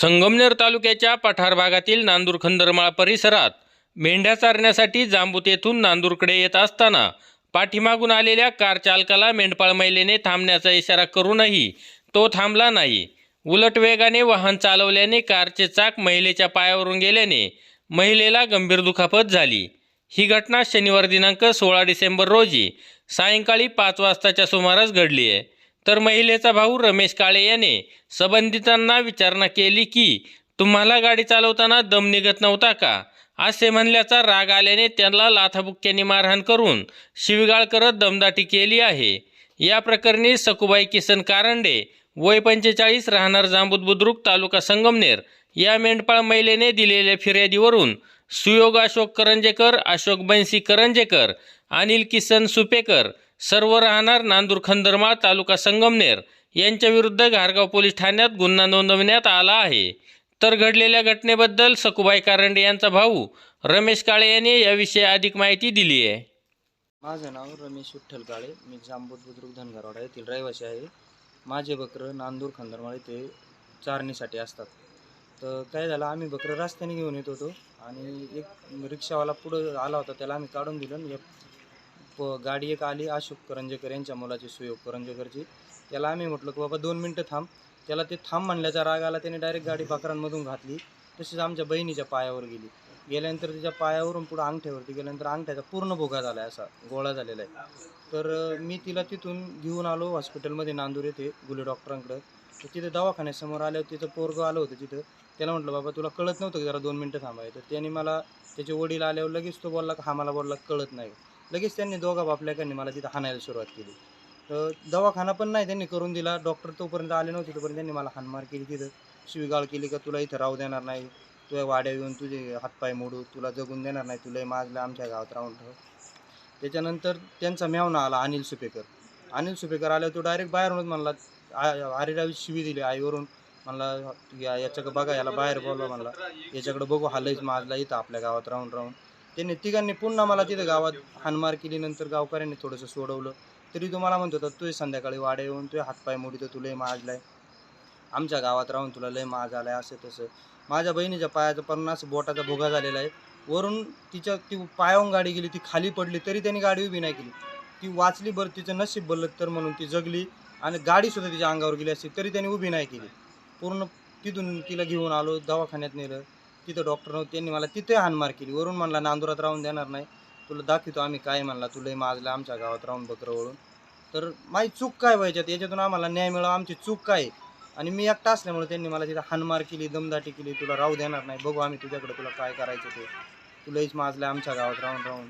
संगमनेर तालुक्याच्या पठार भागातील नांदूर खंदरमाळ परिसरात मेंढ्या चारण्यासाठी जांबूत येथून नांदूरकडे येत असताना पाठीमागून आलेल्या कार चालकाला मेंढपाळ महिलेने थांबण्याचा इशारा करूनही तो थांबला नाही. उलट वेगाने वाहन चालवल्याने कारचे चाक महिलेच्या पायावरून गेल्याने महिलेला गंभीर दुखापत झाली. ही घटना शनिवार दिनांक सोळा डिसेंबर रोजी सायंकाळी पाच वाजताच्या सुमारास घडली आहे. तर महिलेचा भाऊ रमेश काळे याने संबंधितांना विचारणा केली की तुम्हाला गाडी चालवताना दम निघत नव्हता का? असे म्हणल्याचा राग आल्याने त्यांना लाथाबुक्क्याने मारहाण करून शिवीगाळ करत दमदाटी केली आहे. या प्रकरणी सकुबाई किसन कारंडे वय पंचेचाळीस राहणार जांबूत बुद्रुक तालुका संगमनेर या मेंढपाळ महिलेने दिलेल्या फिर्यादीवरून सुयोग अशोक करंजेकर अशोक बनसी करंजेकर अनिल किसन सुपेकर सर्व राहणार नांदूर खंदरमाळ तालुका संगमनेर यांच्या विरुद्ध घारगाव पोलीस ठाण्यात गुन्हा नोंदवण्यात आला आहे. तर घडलेल्या घटनेबद्दल सकुबाई कारंडे यांचा भाऊ रमेश काळे यांनी याविषयी अधिक माहिती दिली आहे. माझं नाव रमेश विठ्ठल काळे. मी जांबूत बुद्रुक धनगरवाडा येथील रहिवासी आहे. माझे बकरं नांदूर खंदरमाळ ते चारणीसाठी असतात. तर काय झालं आम्ही बकरं रस्त्याने घेऊन येत होतो आणि एक रिक्षावाला पुढं आला होता त्याला आम्ही काढून दिलं एक प गाडी एक आली अशोक करंजेकर यांच्या मुलाची सुयोग करंजेकरची. त्याला आम्ही म्हटलं की बाबा दोन मिनटं थांब. त्याला ते थांब म्हणल्याचा राग आला त्याने डायरेक्ट गाडी पाखरांमधून घातली. तशीच आमच्या बहिणीच्या पायावर गेली. गेल्यानंतर तिच्या पायावरून पुढं अंगठ्यावरती गेल्यानंतर अंगठ्याचा पूर्ण भोगा झाला आहे असा गोळा झालेला आहे. तर मी तिला तिथून घेऊन आलो हॉस्पिटलमध्ये नांदूर येथे गुले डॉक्टरांकडं. तर तिथे दवाखान्यासमोर आल्यावर तिथं पोरगं आलं होतं तिथं. त्याला म्हटलं बाबा तुला कळत नव्हतं की जरा दोन मिनटं थांबायचं. तर त्याने मला त्याचे वडील आल्यावर लगेच तो बोलला हा मला बोलला कळत नाही. लगेच त्यांनी दोघा बापल्याकांनी मला तिथं हाणायला सुरुवात केली. तर दवाखाना पण नाही त्यांनी करून दिला. डॉक्टर तोपर्यंत आले नव्हते तोपर्यंत त्यांनी मला हानमार केली तिथं. शिवीगाळ केली का तुला इथं राहू देणार नाही. तुझ्या वाड्या येऊन तुझे हातपाय मोडू. तुला जगून देणार नाही. तुला माझलं आमच्या गावात राहून ठेव. त्याच्यानंतर त्यांचा मेवना आला अनिल सुपेकर. अनिल सुपेकर आल्यावर तो डायरेक्ट बाहेरूनच म्हणला आरेरावी शिवी दिली आईवरून. म्हणला या याच्याकडे बघा याला बाहेर बोलवा म्हणला. याच्याकडे बघू हालच माजला इथं आपल्या गावात राहून राहून. त्यांनी तिघांनी पुन्हा मला तिथं गावात हानमार केली नंतर गावकऱ्यांनी थोडंसं सोडवलं. तरी तुम्हाला म्हणत होता तुझे संध्याकाळी वाडे येऊन तुझे हातपाय मोडी तर तुला माजलाय आमच्या गावात राहून तुला लय माज आलाय असं तसं. माझ्या बहिणीच्या पायाचा पन्नास बोटाचा भोगा झालेला आहे. वरून तिच्या ती पायावून गाडी गेली ती खाली पडली तरी त्यांनी गाडी उभी नाही केली. ती वाचली बरं तिचं नशीब बदलत तर म्हणून ती जगली आणि गाडीसुद्धा तिच्या अंगावर गेली असती तरी त्यांनी उभी नाही केली. पूर्ण तिथून तिला घेऊन आलो दवाखान्यात नेलं. तिथं डॉक्टर नव्हते त्यांनी मला तिथे हानमार केली. वरून म्हणला नांदुरात राहून देणार नाही. तुला दाखवतो आम्ही काय म्हणला तुला माजलं आमच्या गावात राहून बकरं वळून. तर माझी चूक काय व्हायच्यात? याच्यातून आम्हाला न्याय मिळावा आमची चूक काय आहे? आणि मी एकटा असल्यामुळे त्यांनी मला तिथं हानमार केली दमदाटी केली तुला राहू देणार नाही बघू आम्ही तुझ्याकडे तुला काय करायचं ते. तुलाच माजलं आमच्या गावात राहून राहून.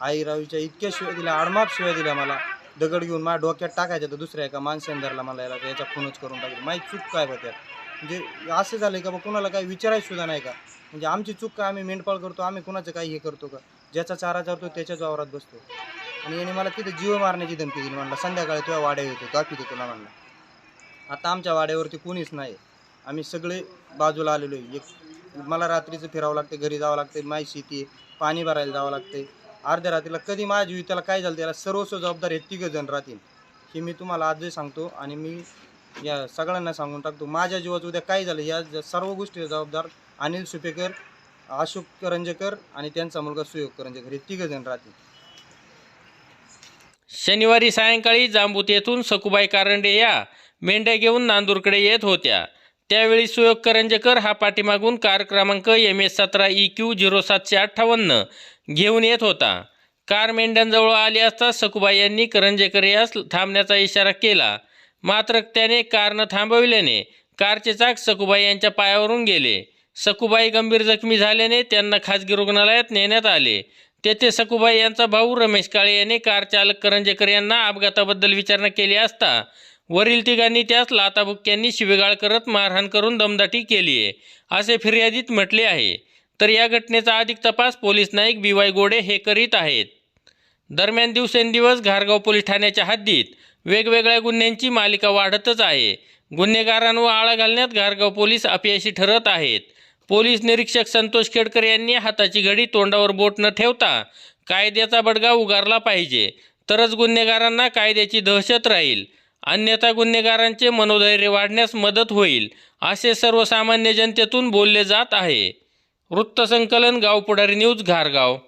आई रावीच्या इतक्या शिव्या दिल्या आडमाप शिव्या दिल्या मला. दगड घेऊन माझ्या डोक्यात टाकायच्या तर दुसऱ्या एका माणसाने धरला मला याला याच्या खूनच करून टाकली. माझी चूक काय बा त्यात म्हणजे असं झालं का बा कुणाला काही विचारायचं सुद्धा नाही का? म्हणजे आमची चूक का आम्ही मेंढपाळ करतो आम्ही कुणाचं काही हे करतो का? ज्याचा चारा चारतो त्याच्याच वावरात बसतो. आणि याने मला तिथे जीव मारण्याची धमकी दिली म्हणला संध्याकाळी तुझ्या वाड्या येतो दाखवतो तुला म्हणला. आता आमच्या वाड्यावरती कोणीच नाही. आम्ही सगळे बाजूला आलेलो आहे. एक मला रात्रीचं फिरावं लागते घरी जावं लागते माझी शेती आहे पाणी भरायला जावं लागते. अर्ध्या रात्रीला कधी माझ्या जीवी त्याला काय झालं त्याला सर्वस्व जबाबदार हे तिघं जण राहतील. हे मी तुम्हाला आजही सांगतो आणि मी या सगळ्यांना सांगून टाकतो. माझ्या जीवाचं उद्या काय झालं? या ज- सर्व गोष्टी जबाबदार अनिल सुपेकर अशोक करंजेकर आणि त्यांचा मुलगा सुयोग करंजेकर. हे तिघं जण राहतील. शनिवारी सायंकाळी जांबूत येथून सकुबाई कारंडे या मेंढ्या घेऊन नांदूरकडे येत होत्या. त्यावेळी सुयोग करंजेकर हा पाठीमागून कार क्रमांक एम एस सतरा ई क्यू झिरो सातशे अठ्ठावन्न घेऊन येत होता. कार मेंढ्यांजवळ आली असता सकुबाई यांनी करंजेकर यास थांबण्याचा इशारा केला. मात्र त्याने कारनं थांबविल्याने कारचे चाक सकुबाई यांच्या पायावरून गेले. सकुबाई गंभीर जखमी झाल्याने त्यांना खाजगी रुग्णालयात नेण्यात आले. तेथे सकुबाई यांचा भाऊ रमेश काळे याने कार चालक करंजेकर यांना अपघाताबद्दल विचारणा केली असता वरील तिघांनी त्यास लाताबुक्क्यांनी शिवेगाळ करत मारहाण करून दमदाटी केली आहे असे फिर्यादीत म्हटले आहे. तर या घटनेचा अधिक तपास पोलीस नाईक बी वाय गोडे हे करीत आहेत. दरम्यान दिवसेंदिवस घारगाव पोलीस ठाण्याच्या हद्दीत वेगवेगळ्या गुन्ह्यांची मालिका वाढतच आहे. गुन्हेगारांवर आळा घालण्यात घारगाव पोलीस अपयशी ठरत आहेत. पोलीस निरीक्षक संतोष खेडकर यांनी हाताची घडी तोंडावर बोट न ठेवता कायद्याचा बडगा उगारला पाहिजे. तरच गुन्हेगारांना कायद्याची दहशत राहील. अन्यथा गुन्हेगारांचे मनोधैर्य वाढण्यास मदत होईल असे सर्वसामान्य जनतेतून बोलले जात आहे. वृत्तसंकलन गाव पुढारी न्यूज घारगाव